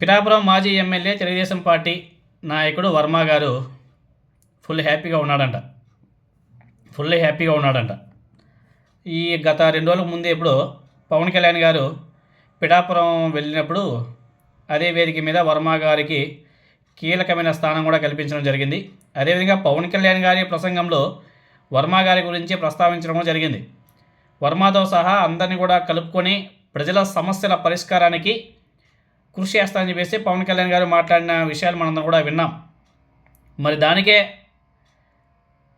పిఠాపురం మాజీ MLA Telugu Desam party నాయకుడు వర్మ గారు ఫుల్ హ్యాపీగా ఉన్నాడంట. ఫుల్ హ్యాపీగా ఉన్నాడంట. ఈ గత రెండు రోజుల ముందు ఇప్పుడు పవన్ కళ్యాణ్ గారు పిఠాపురం వెళ్ళినప్పుడు అదే వేదిక మీద వర్మ గారికి కీలకమైన స్థానం కూడా కల్పించడం జరిగింది. అదేవిధంగా పవన్ కళ్యాణ్ గారి ప్రసంగంలో వర్మ గారి గురించి ప్రస్తావించడం కూడా జరిగింది. వర్మతో సహా అందరినీ కూడా కలుపుకొని ప్రజల సమస్యల పరిష్కారానికి కృషి చేస్తానని చెప్పేసి పవన్ కళ్యాణ్ గారు మాట్లాడిన విషయాలు మనందరం కూడా విన్నాం. మరి దానికే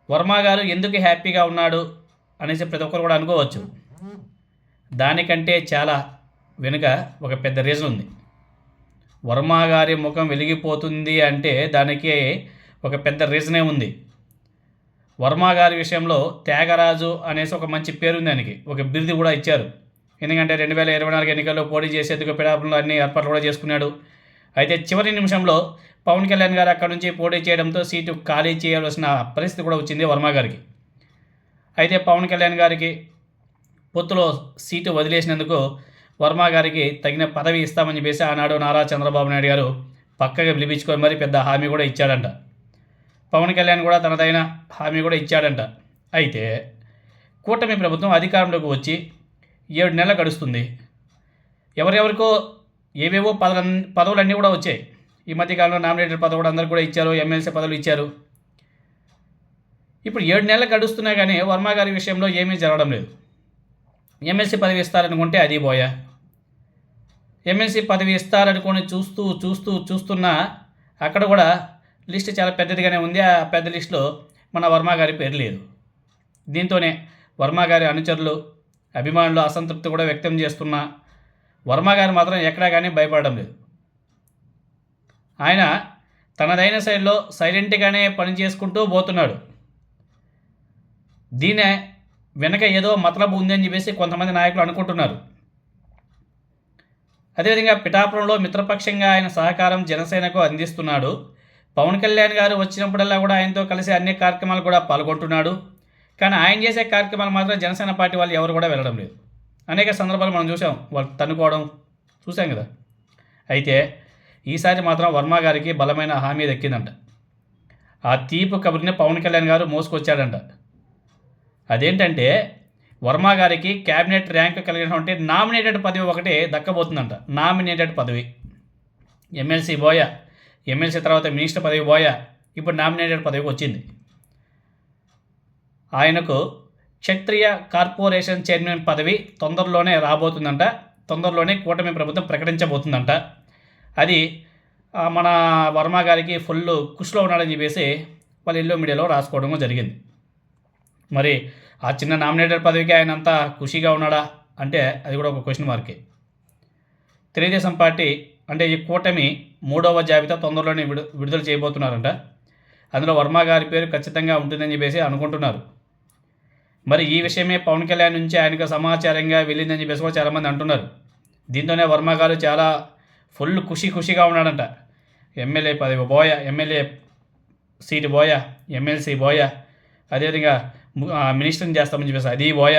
వర్మ గారు ఎందుకు హ్యాపీగా ఉన్నాడు అనేసి ప్రతి ఒక్కరు కూడా అనుకోవచ్చు. దానికంటే చాలా వెనుక ఒక పెద్ద రీజన్ ఉంది. వర్మ గారి ముఖం వెలిగిపోతుంది అంటే దానికి ఒక పెద్ద రీజనే ఉంది. వర్మ గారి విషయంలో త్యాగరాజు అనేసి ఒక మంచి పేరు ఉంది దానికి. ఒక బిరుది కూడా ఇచ్చారు. ఎందుకంటే రెండు వేల ఇరవై నాలుగు ఎన్నికల్లో పోటీ చేసేందుకు పిడాపులు అన్ని ఏర్పాట్లు కూడా చేసుకున్నాడు. అయితే చివరి నిమిషంలో పవన్ కళ్యాణ్ గారు అక్కడ నుంచి పోటీ చేయడంతో సీటు ఖాళీ చేయవలసిన పరిస్థితి కూడా వచ్చింది వర్మ గారికి. అయితే పవన్ కళ్యాణ్ గారికి పొత్తులో సీటు వదిలేసినందుకు వర్మ గారికి తగిన పదవి ఇస్తామని చెప్పేసి ఆనాడు నారా చంద్రబాబు నాయుడు గారు పక్కగా పిలిపించుకొని మరి పెద్ద హామీ కూడా ఇచ్చాడంట. పవన్ కళ్యాణ్ కూడా తనదైన హామీ కూడా ఇచ్చాడంట. అయితే కూటమి ప్రభుత్వం అధికారంలోకి వచ్చి ఏడు నెలలు గడుస్తుంది. ఎవరెవరికో ఏవేవో పదవులు పదవులన్నీ కూడా వచ్చాయి. ఈ మధ్యకాలంలో నామినేటెడ్ పదవి కూడా అందరు కూడా ఇచ్చారు ఎమ్మెల్సీ పదవులు ఇచ్చారు. ఇప్పుడు ఏడు నెలలు గడుస్తున్నా కానీ వర్మ గారి విషయంలో ఏమీ జరగడం లేదు. ఎమ్మెల్సీ పదవి ఇస్తారనుకుంటే అది పోయా ఎమ్మెల్సీ పదవి ఇస్తారనుకొని చూస్తూ చూస్తూ చూస్తున్నా అక్కడ కూడా లిస్ట్ చాలా పెద్దదిగానే ఉంది. ఆ పెద్ద లిస్టులో మన వర్మ గారి పేరు లేదు. దీంతోనే వర్మ గారి అనుచరులు అభిమానులు అసంతృప్తి కూడా వ్యక్తం చేస్తున్న వర్మ గారు మాత్రం ఎక్కడా కానీ భయపడడం లేదు. ఆయన తనదైన శైలిలో సైలెంట్గానే పని చేసుకుంటూ పోతున్నాడు. దీనే వెనక ఏదో మతలబు ఉందని చెప్పేసి కొంతమంది నాయకులు అనుకుంటున్నారు. అదేవిధంగా పిఠాపురంలో మిత్రపక్షంగా ఆయన సహకారం జనసేనకు అందిస్తున్నాడు. పవన్ కళ్యాణ్ గారు వచ్చినప్పుడల్లా కూడా ఆయనతో కలిసి అన్ని కార్యక్రమాలు కూడా పాల్గొంటున్నాడు. కానీ ఆయన చేసే కార్యక్రమాలు మాత్రం జనసేన పార్టీ వాళ్ళు ఎవరు కూడా వెళ్ళడం లేదు. అనేక సందర్భాలు మనం చూసాం. వాళ్ళు తన్నుకోవడం చూసాం కదా. అయితే ఈసారి మాత్రం వర్మ గారికి బలమైన హామీ దక్కిందంట. ఆ తీపు కబురిని పవన్ కళ్యాణ్ గారు మోసుకొచ్చాడంట. అదేంటంటే వర్మ గారికి క్యాబినెట్ ర్యాంక్ కలిగినటువంటి నామినేటెడ్ పదవి ఒకటి దక్కబోతుందంట. నామినేటెడ్ పదవి. ఎమ్మెల్సీ బోయ ఎమ్మెల్సీ తర్వాత మినిస్టర్ పదవి బోయ ఇప్పుడు నామినేటెడ్ పదవికి వచ్చింది. ఆయనకు క్షత్రియ కార్పొరేషన్ చైర్మన్ పదవి తొందరలోనే రాబోతుందంట. తొందరలోనే కూటమి ప్రభుత్వం ప్రకటించబోతుందంట. అది మన వర్మ గారికి ఫుల్ కుషిలో ఉన్నాడని చెప్పేసి వాళ్ళు ఎల్లో మీడియాలో రాసుకోవడం జరిగింది. మరి ఆ చిన్న నామినేటెడ్ పదవికి ఆయన అంతా ఖుషిగా ఉన్నాడా అంటే అది కూడా ఒక క్వశ్చన్ మార్కే. తెలుగుదేశం పార్టీ అంటే ఈ కూటమి మూడవ జాబితా తొందరలోనే విడు విడుదల చేయబోతున్నారంట. అందులో వర్మ గారి పేరు ఖచ్చితంగా ఉంటుందని చెప్పేసి అనుకుంటున్నారు. మరి ఈ విషయమే పవన్ కళ్యాణ్ నుంచి ఆయనకు సమాచారంగా వెళ్ళిందని చెప్పేసి కూడా చాలామంది అంటున్నారు. దీంతోనే వర్మ గారు చాలా ఫుల్ ఖుషి ఖుషిగా ఉన్నాడంట. ఎమ్మెల్యే పదవి బోయ ఎమ్మెల్యే సీటు బోయ ఎమ్మెల్సీ బోయ అదేవిధంగా మినిస్టర్ని చేస్తామని చెప్పేసి అది బోయ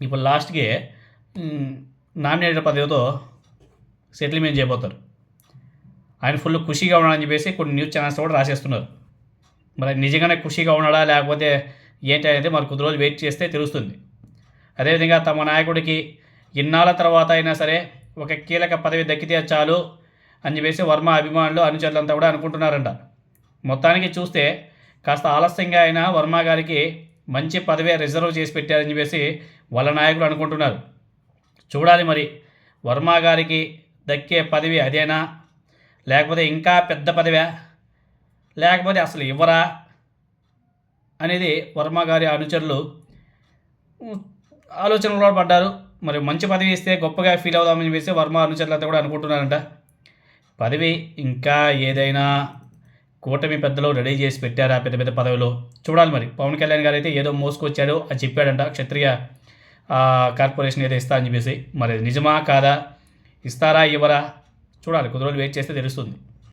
ఇప్పుడు లాస్ట్కి నామినేటెడ్ పదవితో సెటిల్మెంట్ చేయబోతారు. ఆయన ఫుల్ ఖుషిగా ఉన్నాడని చెప్పేసి కొన్ని న్యూస్ ఛానల్స్ కూడా రాసేస్తున్నారు. మరి నిజంగానే ఖుషిగా ఉన్నాడా లేకపోతే ఏంటి అనేది మరి కొద్ది రోజులు వెయిట్ చేస్తే తెలుస్తుంది. అదేవిధంగా తమ నాయకుడికి ఇన్నాళ్ళ తర్వాత అయినా సరే ఒక కీలక పదవి దక్కితే చాలు అని చెప్పేసి వర్మ అభిమానులు అనుచరులంతా కూడా అనుకుంటున్నారంట. మొత్తానికి చూస్తే కాస్త ఆలస్యంగా అయినా వర్మ గారికి మంచి పదవి రిజర్వ్ చేసి పెట్టారని చెప్పేసి వాళ్ళ నాయకులు అనుకుంటున్నారు. చూడాలి మరి వర్మ గారికి దక్కే పదవి అదేనా? లేకపోతే ఇంకా పెద్ద పదవా? లేకపోతే అసలు ఇవ్వరా? అనేది వర్మ గారి అనుచరులు ఆలోచనలు ఆలోచనలో పడ్డారు. మరి మంచి పదవి ఇస్తే గొప్పగా ఫీల్ అవుదామని చెప్పేసి వర్మ అనుచరులంతా కూడా అనుకుంటున్నారంట. పదవి ఇంకా ఏదైనా కూటమి పెద్దలు రెడీ చేసి పెట్టారా? పెద్ద పెద్ద పదవిలో. చూడాలి మరి. పవన్ కళ్యాణ్ గారు అయితే ఏదో మోసుకొచ్చాడు అది చెప్పాడంట. క్షత్రియ కార్పొరేషన్ ఏదో ఇస్తా అని చెప్పేసి. మరి నిజమా కాదా? ఇస్తారా? ఇవ్వరా? చూడాలి. కొద్ది రోజులు వెయిట్ చేస్తే తెలుస్తుంది.